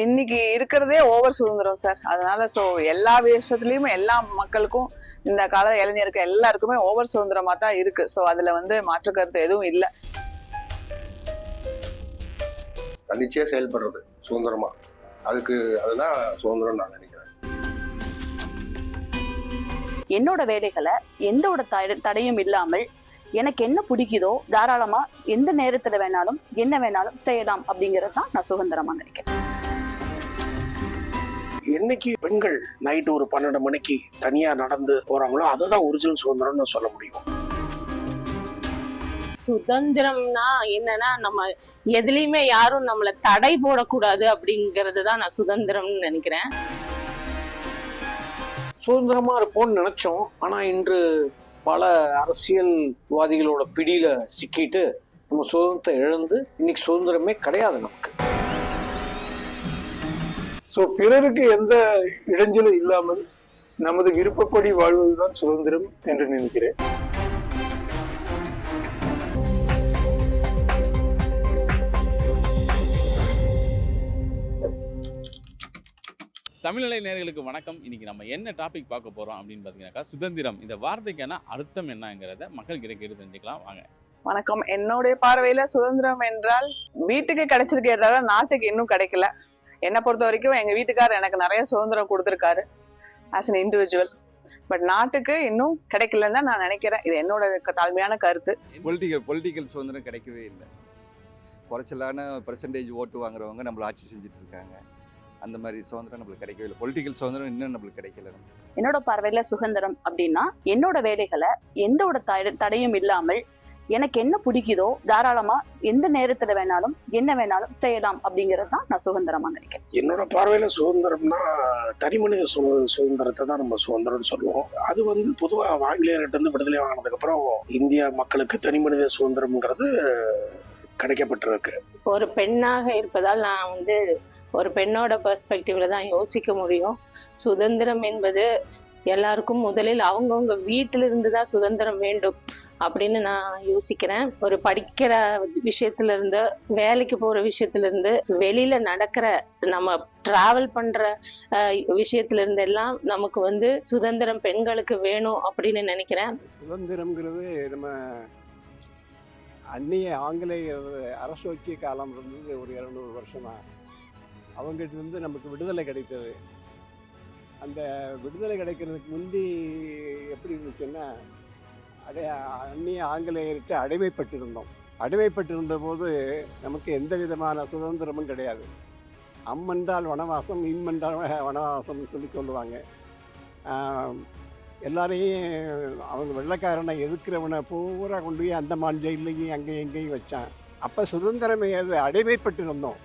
இன்னைக்கு இருக்கிறதே ஓவர் சுதந்திரம் சார் அதனால சோ எல்லா விஷயத்துலயுமே எல்லா மக்களுக்கும் இந்த கால இளைஞருக்கு எல்லாருக்குமே ஓவர் சுதந்திரமா தான் இருக்கு. சோ அதுல வந்து மாற்று கருத்து எதுவும் இல்ல. தன்னிச்சையா செயல்படுறது சுதந்திரமா. அதுக்கு அதுதான் சுதந்திரம் நான் நினைக்கிறேன். என்னோட வேலைகளை எந்த ஒரு தடை- தடையும் இல்லாமல் எனக்கு என்ன பிடிக்குதோ தாராளமா எந்த நேரத்துல வேணாலும் என்ன வேணாலும் செய்யலாம் அப்படிங்கிறது தான் நான் சுதந்திரமா நினைக்கிறேன். என்னைக்கு பெண்கள் நைட்டு ஒரு பன்னெண்டு மணிக்கு தனியா நடந்து போறாங்களோ அதுதான் ஒரிஜினல் சுதந்திரம்னு சொல்ல முடியும். சுதந்திரம்னா என்னன்னா நம்ம எதுலயுமே யாரும் நம்மள தடை போடக்கூடாது அப்படிங்கறது தான் நான் சுதந்திரம்னு நினைக்கிறேன். சுதந்திரமா இருப்போம்னு நினைச்சோம். ஆனா இன்று பல அரசியல்வாதிகளோட பிடியில சிக்கிட்டு நம்ம சுதந்திரத்தை இழந்து இன்னைக்கு சுதந்திரமே கிடையாது நமக்கு. ஸோ பிறருக்கு எந்த இடைஞ்சலும் இல்லாமல் நமது விருப்பப்படி வாழ்வதுதான் சுதந்திரம் என்று நினைக்கிறேன். தமிழ்நிலை நேயர்களுக்கு வணக்கம். இன்னைக்கு நம்ம என்ன டாபிக் பார்க்க போறோம் அப்படின்னு பார்த்தீங்கன்னாக்கா சுதந்திரம். இந்த வார்த்தைக்கான அர்த்தம் என்னங்கிறத மக்கள் கிட்ட கேட்டு தெரிஞ்சுக்கலாம். வாங்க. வணக்கம். என்னுடைய பார்வையில சுதந்திரம் என்றால் வீட்டுக்கு கிடைச்சிருக்கே தவிர நாட்டுக்கு இன்னும் கிடைக்கல. என்னை பொறுத்த வரைக்கும் எங்க வீட்டுக்காரர் எனக்கு நிறைய சுதந்திரம் கொடுத்துருக்காரு ஆஸ் an இண்டிவிஜுவல் பட் நாட்டுக்கு இன்னும் கிடைக்கலன்னு தான் நான் நினைக்கிறேன். இது என்னோட தாழ்மையான கருத்து. பொலிட்டிக்கல் பொலிட்டிக்கல் சுதந்திரம் கிடைக்கவே இல்லை. குறைச்சலான பர்சன்டேஜ் ஓட்டு வாங்குறவங்க நம்மள ஆட்சி செஞ்சுட்டு இருக்காங்க அந்த மாதிரி சுதந்திரம் நம்மளுக்கு கிடைக்கவே இல்லை. பொலிட்டிக்கல் சுதந்திரம் இன்னும் நம்மளுக்கு கிடைக்கல. என்னோட பார்வையில சுதந்திரம் அப்படின்னா என்னோட வேலைகளை எந்த ஒரு தடை- தடையும் இல்லாமல் எனக்கு என்ன பிடிக்குதோ தாராளமா எந்த நேரத்துல வேணாலும் என்ன வேணாலும் செய்யலாம் அப்படிங்கிறது தான் நான் சுதந்திரமா நினைக்கிறேன். என்னோட பார்வையில சுதந்திரம்னா தனி மனித சுதந்திரத்தை தான் நம்ம சுதந்திரம்னு சொல்லுவோம். அது வந்து பொதுவா ஆங்கிலேயர்கிட்ட இருந்து விடுதலை வாங்கினதுக்கு அப்புறம் இந்தியா மக்களுக்கு தனி மனித சுதந்திரம்ங்கிறது கிடைக்கப்பட்டிருக்கு. ஒரு பெண்ணாக இருப்பதால் நான் வந்து ஒரு பெண்ணோட பெர்ஸ்பெக்டிவ்ல தான் யோசிக்க முடியும். சுதந்திரம் என்பது எல்லாருக்கும் முதலில் அவங்கவுங்க வீட்டிலிருந்து தான் சுதந்திரம் வேண்டும். அப்படின்னு நான் யோசிக்கிறேன். ஒரு படிக்கிற விஷயத்துல இருந்து வேலைக்கு போற விஷயத்துல இருந்து வெளியில நடக்கிற நம்ம டிராவல் பண்ற விஷயத்துல இருந்து எல்லாம் நமக்கு வந்து சுதந்திரம் பெண்களுக்கு வேணும் அப்படின்னு நினைக்கிறேன். சுதந்திரம்ங்கிறது நம்ம அந்நிய ஆங்கிலேயர் அரசோக்கிய காலம் இருந்தது ஒரு இரநூறு வருஷமா. அவங்ககிட்ட இருந்து நமக்கு விடுதலை கிடைத்தது. அந்த விடுதலை கிடைக்கிறதுக்கு முந்தி எப்படி இருந்துச்சுன்னா அடைய அந்நிய ஆங்கிலேயர்கிட்ட அடிமைப்பட்டிருந்தோம். அடிமைப்பட்டிருந்த போது நமக்கு எந்த விதமான சுதந்திரமும் கிடையாது. அம்மென்றால் வனவாசம் இம்மென்றால் வனவாசம்னு சொல்லி சொல்லுவாங்க. எல்லாரையும் அவங்க வெள்ளைக்காரனை எதிர்க்கிறவனை பூரா கொண்டு போய் அந்தமான் ஜெயிலையும் அங்கேயும் எங்கேயும் வச்சான். அப்போ சுதந்திரமே அது அடிமைப்பட்டு இருந்தோம்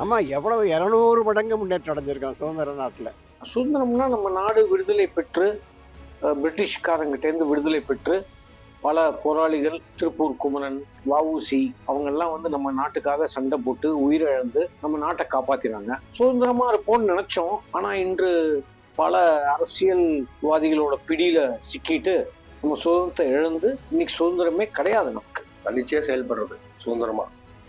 ஆமாம் எவ்வளவு இரநூறு மடங்கு முன்னேற்றம் அடைஞ்சிருக்கோம் சுதந்திர நாட்டில். சுதந்திரம்னா நம்ம நாடு விடுதலை பெற்று பிரிட்டிஷ்காரங்கிட்டேருந்து விடுதலை பெற்று பல போராளிகள் திருப்பூர் குமரன் வஉசி அவங்கெல்லாம் வந்து நம்ம நாட்டுக்காக சண்டை போட்டு உயிரிழந்து நம்ம நாட்டை காப்பாத்தினாங்க. சுதந்திரமா இருப்போம்னு நினைச்சோம். ஆனா இன்று பல அரசியல்வாதிகளோட பிடியில சிக்கிட்டு நம்ம சுதந்திரத்தை இழந்து இன்னைக்கு சுதந்திரமே கிடையாது நமக்கு. தன்னிச்சையா செயல்படுறது சுதந்திரமா.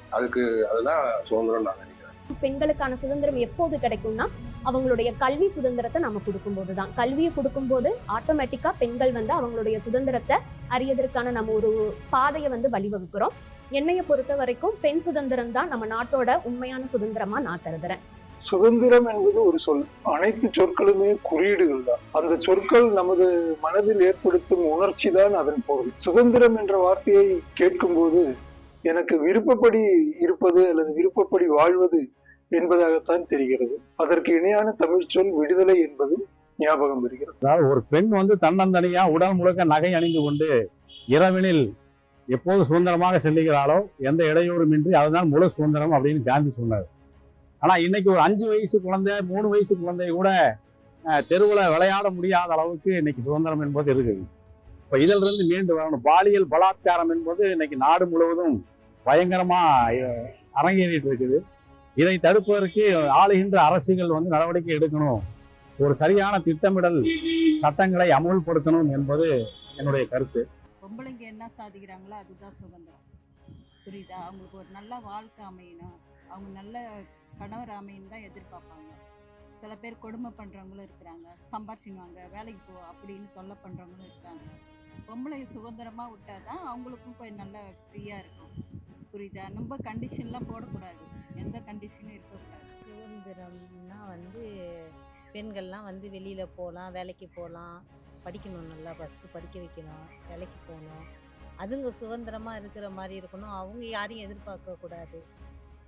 அதுக்கு அதுதான் சுதந்திரம் நான் நினைக்கிறேன். பெண்களுக்கான சுதந்திரம் எப்போது கிடைக்கும்னா அவங்களுடைய கல்வி சுதந்திரத்தை நம்ம கொடுக்கும்போது தான் கல்வியை கொடுக்கும்போது ஆட்டோமேட்டிக்கா பெண்கள் வந்து அவங்களுடைய சுதந்திரத்தை அறியதற்கான நம்ம ஒரு பாதையை வந்து வழிவகுக்கிறோம். என்னைய பொறுத்த வரைக்கும் பெண் சுதந்திரம் தான் நம்ம நாட்டோட உண்மையான சுதந்திரமா நான் கருதுறேன். சுதந்திரம் என்பது ஒரு சொல். அனைத்து சொற்களுமே குறியீடுகள் தான். அந்த சொற்கள் நமது மனதில் ஏற்படுத்தும் உணர்ச்சி தான் அதன் பொருள். சுதந்திரம் என்ற வார்த்தையை கேட்கும்போது எனக்கு விருப்பப்படி இருப்பது அல்லது விருப்பப்படி வாழ்வது என்பதாகத்தான் தெரிகிறது. அதற்கு இணையான தமிழ் சொல் விடுதலை என்பது ஞாபகம் வருகிறது. அதாவது ஒரு பெண் வந்து தன்னந்தனியா உடல் முழுக்க நகை அணிந்து கொண்டு இரவினில் எப்போது சுதந்திரமாக செல்லுகிறாளோ எந்த இடையூறுமின்றி அதுதான் முழு சுதந்திரம் அப்படின்னு காந்தி சொன்னார். ஆனா இன்னைக்கு ஒரு அஞ்சு வயசு குழந்தை மூணு வயசு குழந்தை கூட தெருவில் விளையாட முடியாத அளவுக்கு இன்னைக்கு சுதந்திரம் என்பது இருக்குது. இப்போ இதிலிருந்து இருந்து மீண்டு வரணும். பாலியல் பலாத்காரம் என்பது இன்னைக்கு நாடு முழுவதும் பயங்கரமா அரங்கேறிட்டு இருக்குது. இதை தடுப்பதற்கு ஆளுகின்ற அரசுகள் வந்து நடவடிக்கை எடுக்கணும். ஒரு சரியான திட்டமிடல் சட்டங்களை அமுல்படுத்தணும் என்பது என்னுடைய கருத்து. பொம்பளைங்க என்ன சாதிக்கிறாங்களோ அதுதான் சுதந்திரம். புரியுதா? அவங்களுக்கு ஒரு நல்ல வாழ்க்கை அமையணும். அவங்க நல்ல கணவர் அமையணும் தான் எதிர்பார்ப்பாங்க. சில பேர் கொடுமை பண்ணுறவங்களும் இருக்கிறாங்க. சம்பாரிச்சிடுவாங்க வேலைக்கு போ அப்படின்னு தொல்லை பண்ணுறவங்களும் இருக்காங்க. பொம்பளை சுதந்திரமாக விட்டால் தான் அவங்களுக்கும் கொஞ்சம் நல்லா ஃப்ரீயாக இருக்கும். புரியுதா? நம்ம கண்டிஷன்லாம் போடக்கூடாது. எந்த கண்டிஷனும் இருக்கக்கூடாது சுதந்திரம்னா வந்து பெண்கள்லாம் வந்து வெளியில் போகலாம் வேலைக்கு போகலாம் படிக்கணும் நல்லா ஃபஸ்ட்டு படிக்க வைக்கணும் வேலைக்கு போகணும். அதுங்க சுதந்திரமாக இருக்கிற மாதிரி இருக்கணும். அவங்க யாரையும் எதிர்பார்க்கக்கூடாது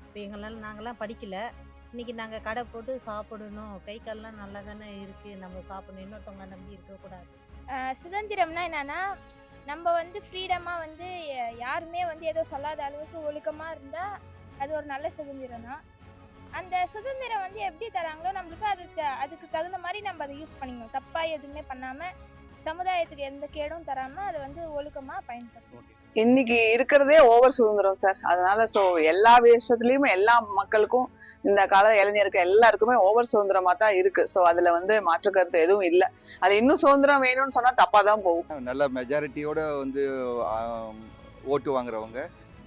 இப்போ எங்களால் நாங்கள்லாம் படிக்கல. இன்றைக்கி நாங்கள் கடை போட்டு சாப்பிடணும். கை கால்லாம் நல்லா தானே இருக்குது நம்ம சாப்பிடணும். இன்னொருத்தவங்க நம்பி இருக்கக்கூடாது சுதந்திரம்னா என்னன்னா நம்ம வந்து ஃப்ரீடமாக வந்து யாருமே வந்து எதுவும் சொல்லாத அளவுக்கு ஒழுக்கமாக இருந்தால் அது ஒரு நல்ல சுதந்திரம் தான் அந்த சுதந்திரம் வந்து எப்படி தராங்களோ நம்மளுக்கு அதுக்கு அதுக்கு தகுந்த மாதிரி நம்ம அதை யூஸ் பண்ணிக்கணும். தப்பாக எதுவுமே பண்ணாமல் சமுதாயத்துக்கு எந்த கேடும் தராமல் அதை வந்து ஒழுக்கமாக பயன்படுத்தணும். இன்னைக்கு இருக்கிறதே ஓவர் சுதந்திரம் சார் அதனால சோ எல்லா விஷயத்துலயுமே எல்லா மக்களுக்கும் இந்த கால இளைஞருக்கு எல்லாருக்குமே ஓவர் சுதந்திரமா தான் இருக்கு. சோ அதுல வந்து மாற்று கருத்து எதுவும் இல்ல. அது இன்னும் சுதந்திரம் வேணும்னு சொன்னா தப்பா தான் போகும். நல்ல மெஜாரிட்டியோட வந்து ஓட்டு வாங்குறவங்க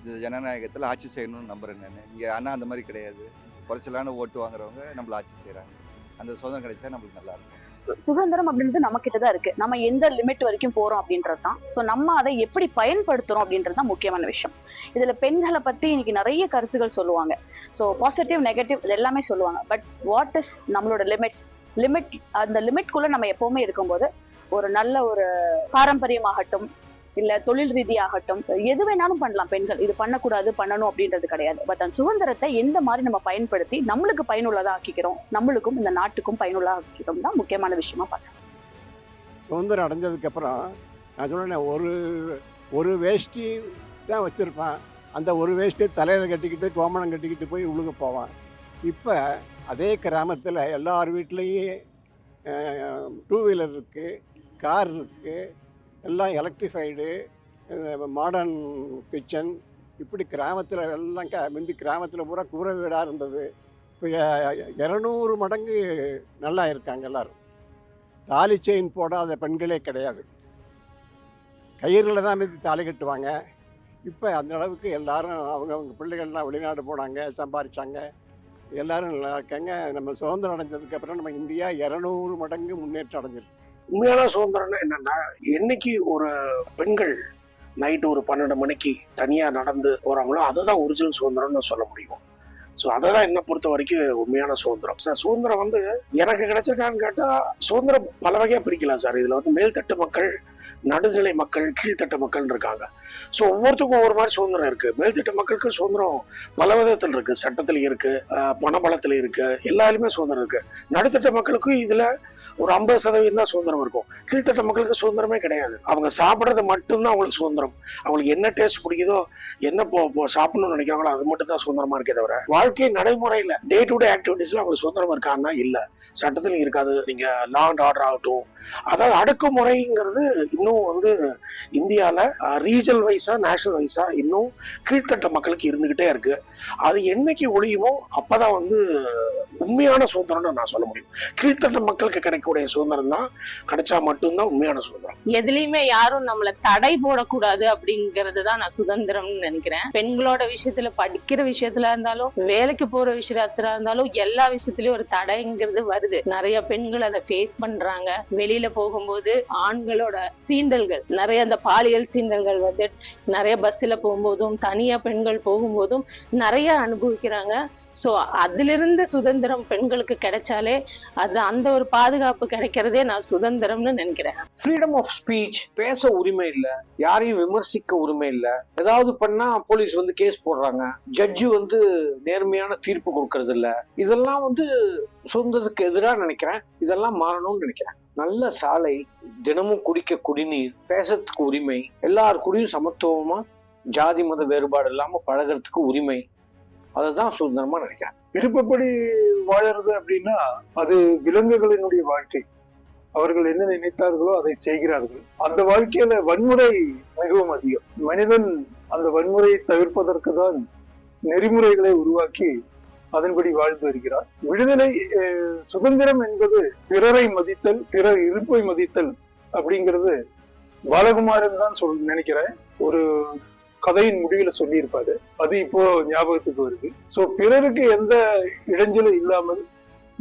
இந்த ஜனநாயகத்தில் ஆட்சி செய்யணும்னு நம்புகிறேன் நான். இங்கே ஆனால் அந்த மாதிரி கிடையாது. குறைச்சலான ஓட்டு வாங்குறவங்க நம்மள ஆட்சி செய்கிறாங்க அந்த சுதந்திரம் கிடைச்சா நம்மளுக்கு நல்லா இருக்கும். சுதந்திரம் அப்படின்றது நம்ம கிட்ட தான் இருக்கு. நம்ம எந்த லிமிட் வரைக்கும் போறோம் அப்படின்றது தான். ஸோ நம்ம அதை எப்படி பயன்படுத்துறோம் அப்படின்றது தான் முக்கியமான விஷயம். இதுல பெண்களை பத்தி இன்னைக்கு நிறைய கருத்துக்கள் சொல்லுவாங்க. ஸோ பாசிட்டிவ் நெகட்டிவ் இது எல்லாமே சொல்லுவாங்க. பட் வாட் இஸ் நம்மளோட லிமிட்ஸ் லிமிட் அந்த லிமிட்குள்ள நம்ம எப்பவுமே இருக்கும்போது ஒரு நல்ல ஒரு பாரம்பரியமாகட்டும் இல்ல தொழில் ரீதியாகட்டும் எது வேணாலும் பண்ணலாம் பெண்கள். இது பண்ணக்கூடாது பண்ணணும் அப்படின்றது கிடையாது. பட் அந்த சுதந்திரத்தை எந்த மாதிரி நம்ம பயன்படுத்தி நம்மளுக்கு பயனுள்ளதா ஆக்கிக்கிறோம் நம்மளுக்கும் இந்த நாட்டுக்கும் பயனுள்ளதா ஆக்கிக்கிறோம் தான் முக்கியமான விஷயமா பார்த்தேன் சுதந்திரம் அடைஞ்சதுக்கப்புறம் நான் சொன்னேன் ஒரு ஒரு வேஷ்டி தான் வச்சுருப்பேன். அந்த ஒரு வேஷ்டியை தலையில் கட்டிக்கிட்டு கோமணம் கட்டிக்கிட்டு போய் உழுக போவான். இப்போ அதே கிராமத்தில் எல்லார் வீட்லேயும் டூ வீலர் இருக்குது கார் இருக்குது எல்லாம் எலக்ட்ரிஃபைடு மாடர்ன் கிச்சன் இப்படி கிராமத்தில் எல்லாம் க முந்தி கிராமத்தில் பூரா கூரை வீடாக இருந்தது. இப்போ இரநூறு மடங்கு நல்லா இருக்காங்க எல்லாரும். தாலி செயின் போடாத பெண்களே கிடையாது. கயிறில் தான் மிதி தாலி கட்டுவாங்க. இப்போ அந்த அளவுக்கு எல்லாரும் அவங்கவுங்க பிள்ளைகள்லாம் வெளிநாடு போனாங்க சம்பாரித்தாங்க எல்லோரும் நல்லா இருக்காங்க. நம்ம சுதந்திரம் அடைஞ்சதுக்கப்புறம் நம்ம இந்தியா இரநூறு மடங்கு முன்னேற்றம் அடைஞ்சிருக்கு. உண்மையான சுதந்திரம்னா என்னன்னா என்னைக்கு ஒரு பெண்கள் நைட்டு ஒரு பன்னெண்டு மணிக்கு தனியா நடந்து போறாங்களோ அதுதான் ஒரிஜினல் சுதந்திரம்னு சொல்ல முடியும். ஸோ அதை தான் என்னை பொறுத்த வரைக்கும் உண்மையான சுதந்திரம். சார் சுதந்திரம் வந்து எனக்கு கிடைச்சிருக்கான்னு கேட்டால் சுதந்திரம் பல வகையாக பிரிக்கலாம் சார் இதில் வந்து மேல்தட்டு மக்கள் நடுநிலை மக்கள் கீழ்த்தட்டு மக்கள் இருக்காங்க. ஸோ ஒவ்வொருத்துக்கும் ஒவ்வொரு மாதிரி சுதந்திரம் இருக்கு. மேல்திட்ட மக்களுக்கு சுதந்திரம் பல விதத்தில் இருக்கு. சட்டத்தில் இருக்கு அஹ் பணபலத்தில் இருக்கு. எல்லாருமே சுதந்திரம் இருக்கு. நடுத்தட்ட மக்களுக்கும் இதுல ஒரு ஐம்பது சதவீதம் தான் சுதந்திரம் இருக்கும். கீழ்த்தட்ட மக்களுக்கு சுதந்திரமே கிடையாது. அவங்க சாப்பிட்றது மட்டும்தான் அவங்களுக்கு சுதந்திரம். அவங்களுக்கு என்ன டேஸ்ட் பிடிக்குதோ என்ன போ- சாப்பிடணும்னு நினைக்கிறாங்களோ அது மட்டும் தான் சுதந்திரமா இருக்கே தவிர வாழ்க்கை நடைமுறையில டே டு டே ஆக்டிவிட்டிஸ்ல அவங்களுக்கு சுதந்திரம் இருக்கான்னா இல்ல. சட்டத்திலும் இருக்காது. நீங்க லா அண்ட் ஆர்டர் ஆகட்டும். அதாவது அடக்குமுறைங்கிறது இன்னும் வந்து இந்தியால ரீஜனல் வைஸா நேஷனல் வைஸா இன்னும் கீழ்த்தட்ட மக்களுக்கு இருந்துகிட்டே இருக்கு. அது என்னைக்கு ஒழியுமோ அப்பதான் வந்து உண்மையான சுதந்திரம்னு நான் சொல்ல முடியும். கீழ்த்தட்ட மக்களுக்கு கிடைக்கக்கூடிய சுதந்திரம் தான் கிடைச்சா மட்டும்தான் உண்மையான சுதந்திரம். எதுலயுமே யாரும் நம்மள தடை போடக்கூடாது அப்படிங்கறது தான் நான் சுதந்திரம்னு நினைக்கிறேன். பெண்களோட விஷயத்துல படிக்கிற விஷயத்துல இருந்தாலும் வேலைக்கு போற விஷயத்துல இருந்தாலும் எல்லா விஷயத்துலயும் ஒரு தடைங்கிறது வருது. நிறைய பெண்கள் அதை ஃபேஸ் பண்றாங்க. வெளியில போகும்போது ஆண்களோட சீண்டல்கள் நிறைய அந்த பாலியல் சீண்டல்கள் வந்து நிறைய பஸ்ல போகும்போதும் தனியா பெண்கள் போகும்போதும் நிறைய அனுபவிக்கிறாங்க. ஸோ அதிலிருந்து சுதந்திரம் பெண்களுக்கு கிடைச்சாலே அது அந்த ஒரு பாதுகாப்பு கிடைக்கிறதே நான் சுதந்திரம்னு நினைக்கிறேன். ஃப்ரீடம் ஆஃப் ஸ்பீச் பேச உரிமை இல்லை யாரையும் விமர்சிக்க உரிமை இல்லை. ஏதாவது பண்ணா போலீஸ் வந்து கேஸ் போடுறாங்க. ஜட்ஜு வந்து நேர்மையான தீர்ப்பு கொடுக்கறது இல்லை. இதெல்லாம் வந்து சுதந்திரத்துக்கு எதிராக நினைக்கிறேன். இதெல்லாம் மாறணும்னு நினைக்கிறேன். நல்ல சாலை தினமும் குடிக்க குடிநீர் பேசுறதுக்கு உரிமை எல்லாருக்குடியும் சமத்துவமா ஜாதி மத வேறுபாடு இல்லாம பழகுறதுக்கு உரிமை அதுதான் சுதந்திரமா நினைக்கிறேன் விருப்பப்படி வாழறது அப்படின்னா அது விலங்குகளினுடைய வாழ்க்கை. அவர்கள் என்ன நினைத்தார்களோ அதை செய்கிறார்கள். அந்த வாழ்க்கையில வன்முறை மிகவும் அதிகம். மனிதன் அந்த வன்முறையை தவிர்ப்பதற்கு தான் நெறிமுறைகளை உருவாக்கி அதன்படி வாழ்ந்து வருகிறார் விடுதலை அஹ், சுதந்திரம் என்பது பிறரை மதித்தல் பிறர் இருப்பை மதித்தல் அப்படிங்கிறது பாலகுமாரன் தான் சொல் நினைக்கிறேன். ஒரு கதையின் முடிவில் சொல்லியிருப்பாரு. அது இப்போ ஞாபகத்துக்கு வருது. ஸோ பிறருக்கு எந்த இடைஞ்சலும் இல்லாமல்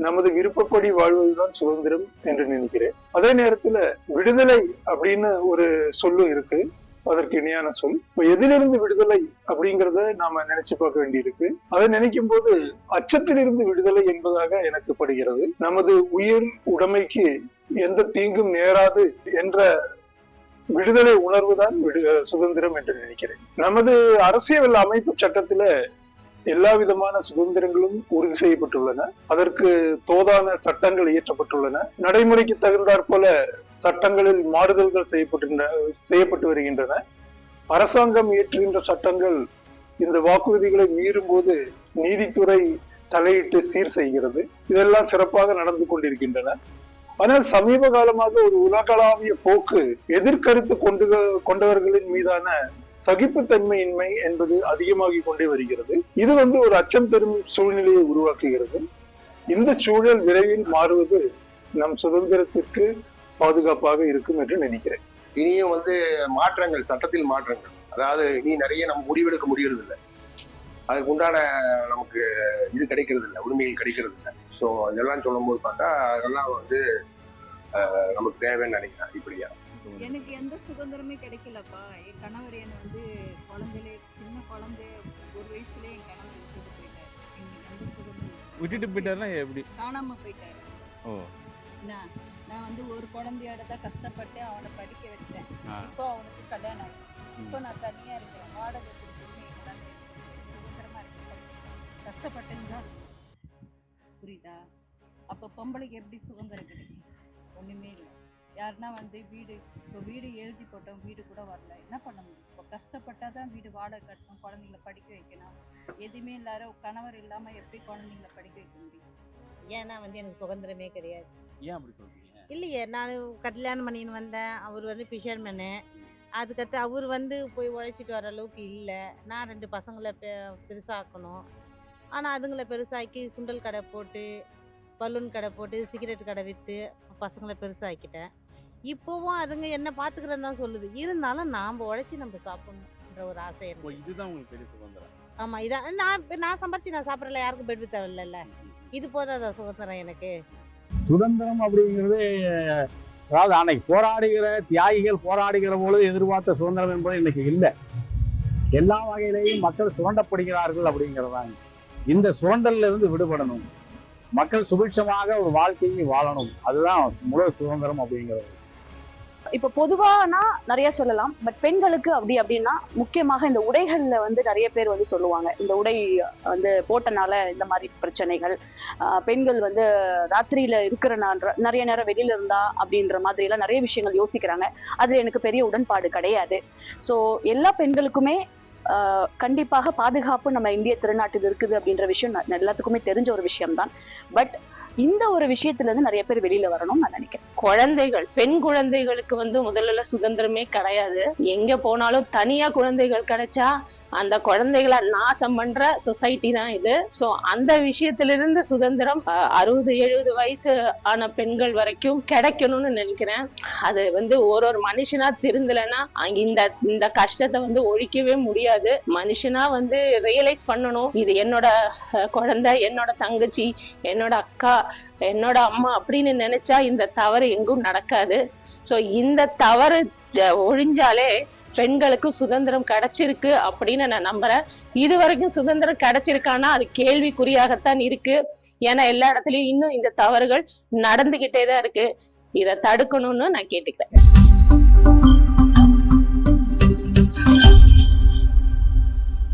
நமது விருப்பப்படி வாழ்வதுதான் சுதந்திரம் என்று நினைக்கிறேன். அதே நேரத்துல விடுதலை அப்படின்னு ஒரு சொல்லும் இருக்கு. அதற்கு இணையான சொல். இப்போ எதிலிருந்து விடுதலை அப்படிங்கிறத நாம நினைச்சு பார்க்க வேண்டியிருக்கு. அதை நினைக்கும் போது அச்சத்திலிருந்து விடுதலை என்பதாக எனக்கு படுகிறது. நமது உயிர் உடைமைக்கு எந்த தீங்கும் நேராது என்ற விடுதலை உணர்வுதான் விடு சுதந்திரம் என்று நினைக்கிறேன். நமது அரசியல் அமைப்பு சட்டத்துல எல்லா விதமான சுதந்திரங்களும் உறுதி செய்யப்பட்டுள்ளன. அதற்கு தோதான சட்டங்கள் இயற்றப்பட்டுள்ளன. நடைமுறைக்கு தகுந்தாற் போல சட்டங்களில் மாறுதல்கள் செய்யப்பட்டு செய்யப்பட்டு வருகின்றன. அரசாங்கம் இயற்றுகின்ற சட்டங்கள் இந்த வாக்குறுதிகளை மீறும் போது நீதித்துறை தலையிட்டு சீர் செய்கிறது. இதெல்லாம் சிறப்பாக நடந்து கொண்டிருக்கின்றன. ஆனால் சமீப காலமாக ஒரு உலகளாவிய போக்கு எதிர்கருத்து கொண்டு கொண்டவர்களின் மீதான சகிப்புத்தன்மையின்மை என்பது அதிகமாகி கொண்டே வருகிறது. இது வந்து ஒரு அச்சம் தரும் சூழ்நிலையை உருவாக்குகிறது. இந்த சூழல் விரைவில் மாறுவது நம் சுதந்திரத்திற்கு பாதுகாப்பாக இருக்கும் என்று நினைக்கிறேன். இனியும் வந்து மாற்றங்கள் சட்டத்தில் மாற்றங்கள். அதாவது இனி நிறைய நம்ம முடிவெடுக்க முடியறது இல்லை அதுக்கு உண்டான நமக்கு இது கிடைக்கிறது இல்லை உரிமைகள் கிடைக்கிறது இல்லை ஸோ இதெல்லாம் சொல்லும்போது பார்த்தா அதெல்லாம் வந்து நமக்கு தேவைன்னு நினைக்கிறேன் இப்படியா. எனக்கு எந்த சுதந்திரமே கிடைக்கலப்பா. என் கணவர் என்னை வந்து குழந்தையிலே சின்ன குழந்தை ஒரு வயசுலயே என் கணவர் விட்டுட்டு போயிட்டார். எங்களுக்கு எந்த சுதந்திரம் விட்டுட்டு போயிட்டாருன்னா எப்படி? காணாம போயிட்டாரு. ஓ. நான் நான் வந்து ஒரு குழந்தையோட தான் கஷ்டப்பட்டு அவனை படிக்க வச்சேன். இப்போ அவனுக்கு கல்யாணம் ஆயிடுச்சு. இப்போ நான் தனியா இருக்கிறேன். வாடகை கொடுத்துட்டு எங்களால் சுதந்திரமா இருக்க கஷ்டப்பட்டேன்னு தான் இருக்கேன். புரியுதா? அப்போ பொம்பளைக்கு எப்படி சுதந்திரம் கிடைக்கும்? ஒண்ணுமே இல்லை. யாருன்னா வந்து வீடு இப்போ வீடு எழுதி போட்டோம் வீடு கூட வரல. என்ன பண்ண முடியும்? இப்போ கஷ்டப்பட்டா தான் வீடு வாடகை கட்டணும் குழந்தைங்கள படிக்க வைக்கணும். எதுவுமே இல்லாத கணவர் இல்லாமல் எப்படி குழந்தைங்கள படிக்க வைக்க முடியும்? ஏன்னா வந்து எனக்கு சுதந்திரமே கிடையாது. ஏன் அப்படி சொல்றீங்க? இல்லையே நான் கல்யாணம் பண்ணின்னு வந்தேன். அவர் வந்து ஃபிஷர்மேனு அதுக்கடுத்து அவர் வந்து போய் உழைச்சிட்டு வர அளவுக்கு இல்லை. நான் ரெண்டு பசங்களை பெ பெருசாக்கணும். ஆனால் அதுங்களை பெருசாக்கி சுண்டல் கடை போட்டு பலூன் கடை போட்டு சிகரெட் கடை விற்று பசங்களை பெருசாக்கிட்டேன். இப்போவும் அதுங்க என்ன பார்த்துக்கிறேன்னு தான் சொல்லுது. இருந்தாலும் நாம் உழைச்சி நம்ம சாப்பிடணுன்ற ஒரு ஆசை எனக்கு. இதுதான் உங்களுக்கு பெரிய சுதந்திரம். ஆமாம் இதான். நான் இப்ப நான் சம்பாரிச்சு நான் சாப்பிட்றல யாருக்கும் பெட்ரு தேவையில்ல இது போதாதா சுதந்திரம் எனக்கு. சுதந்திரம் அப்படிங்கிறது அதாவது அன்னைக்கு போராடுகிற தியாகிகள் போராடுகிற பொழுது எதிர்பார்த்த சுதந்திரம் என்பது இன்னைக்கு இல்லை. எல்லா வகையிலையும் மக்கள் சுரண்டப்படுகிறார்கள் அப்படிங்கிறதாங்க இந்த சுரண்டல்ல இருந்து விடுபடணும். மக்கள் சுபிட்சமாக ஒரு வாழ்க்கையை வாழணும். அதுதான் முழு சுதந்திரம் அப்படிங்கிறது. இப்போ பொதுவானா நிறைய சொல்லலாம். பட் பெண்களுக்கு அப்படி அப்படின்னா முக்கியமாக இந்த உடைகள்ல வந்து நிறைய பேர் வந்து சொல்லுவாங்க. இந்த உடை வந்து போட்டனால இந்த மாதிரி பிரச்சனைகள். பெண்கள் வந்து ராத்திரியில இருக்கிறனான்ற நிறைய நேரம் வெளியில இருந்தா அப்படின்ற மாதிரி எல்லாம் நிறைய விஷயங்கள் யோசிக்கிறாங்க. அதுல எனக்கு பெரிய உடன்பாடு கிடையாது. ஸோ எல்லா பெண்களுக்குமே கண்டிப்பாக பாதுகாப்பு நம்ம இந்திய திருநாட்டில் இருக்குது அப்படின்ற விஷயம் எல்லாத்துக்குமே தெரிஞ்ச ஒரு விஷயம்தான். பட் இந்த ஒரு விஷயத்துல இருந்து நிறைய பேர் வெளியில வரணும்னு நான் நினைக்கிறேன். குழந்தைகள் பெண் குழந்தைகளுக்கு வந்து முதல்ல சுதந்திரமே கிடையாது. எங்க போனாலும் தனியா குழந்தைகள் கிடைச்சா அந்த குழந்தைகளை நாசம் பண்ற சொசைட்டி தான் இது. ஸோ அந்த விஷயத்திலிருந்து சுதந்திரம் அறுபது எழுபது வயசு ஆன பெண்கள் வரைக்கும் கிடைக்கணும்னு நினைக்கிறேன். அது வந்து ஒரு ஒரு மனுஷனா திருந்தலைன்னா அங்க இந்த இந்த கஷ்டத்தை வந்து ஒழிக்கவே முடியாது. மனுஷனா வந்து ரியலைஸ் பண்ணணும். இது என்னோட குழந்தை என்னோட தங்கச்சி என்னோட அக்கா என்னோட அம்மா அப்படின்னு நினைச்சா இந்த தவறு எங்கும் நடக்காது. ஸோ இந்த தவறு ஒழிஞ்சாலே பெண்களுக்கு சுதந்திரம் கிடைச்சிருக்கு அப்படின்னு நான் நம்புறேன். இது வரைக்கும் சுதந்திரம் கிடைச்சிருக்கானா அது கேள்விக்குறியாகத்தான் இருக்கு. ஏன்னா எல்லா இடத்துலயும் இன்னும் இந்த தவறுகள் நடந்துகிட்டே தான் இருக்கு. இதை தடுக்கணும்னு நான் கேட்டுக்கிறேன்.